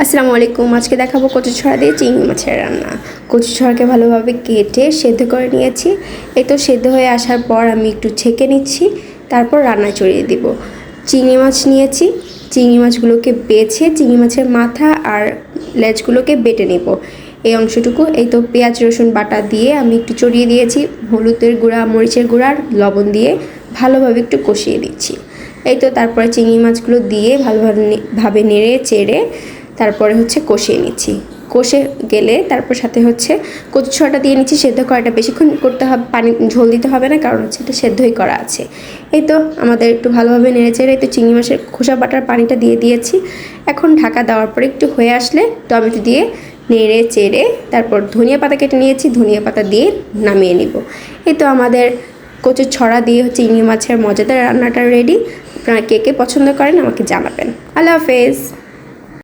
আসসালামু আলাইকুম। আজকে দেখাবো কচু ছড়া দিয়ে চিংড়ি মাছের রান্না। কচু ছড়াকে ভালোভাবে কেটে সেদ্ধ করে নিয়েছি। এই তো সেদ্ধ হয়ে আসার পর আমি একটু ছেঁকে নিচ্ছি, তারপর রান্না চড়িয়ে দিব। চিংড়ি মাছ নিয়েছি। চিংড়ি মাছগুলোকে বেছে চিংড়ি মাছের মাথা আর লেজগুলোকে বেটে নেব। এই অংশটুকু, এই তো পেঁয়াজ, রসুন বাটা দিয়ে আমি একটু চড়িয়ে দিয়েছি। হলুদের গুঁড়া, মরিচের গুঁড়া আর লবণ দিয়ে ভালোভাবে একটু কষিয়ে দিচ্ছি এই তো তারপরে চিংড়ি মাছগুলো দিয়ে ভালোভাবে ভাবে নেড়ে চেড়ে তারপরে হচ্ছে কষিয়ে নিচ্ছি। কষে গেলে তারপর সাথে হচ্ছে কচু ছড়াটা দিয়ে নিচ্ছি, সেদ্ধ করাটা বেশিক্ষণ করতে হবে, পানি, ঝোল দিতে হবে না, কারণ হচ্ছে এটা সেদ্ধই করা আছে। এই তো আমাদের একটু ভালোভাবে নেড়ে চেড়ে এই তো চিংড়ি মাছের খোসা বাটার পানিটা দিয়ে দিয়েছি। এখন ঢাকা দেওয়ার পরে একটু হয়ে আসলে টমেটো দিয়ে নেড়ে চেড়ে তারপর ধনিয়া পাতা কেটে নিয়েছি, ধনিয়া পাতা দিয়ে নামিয়ে নিব। এই তো আমাদের কচুর ছড়া দিয়ে হচ্ছে চিংড়ি মাছের মজাদার রান্নাটা রেডি। আপনারা কে কে পছন্দ করেন আমাকে জানাবেন। আল্লাহ হাফেজ।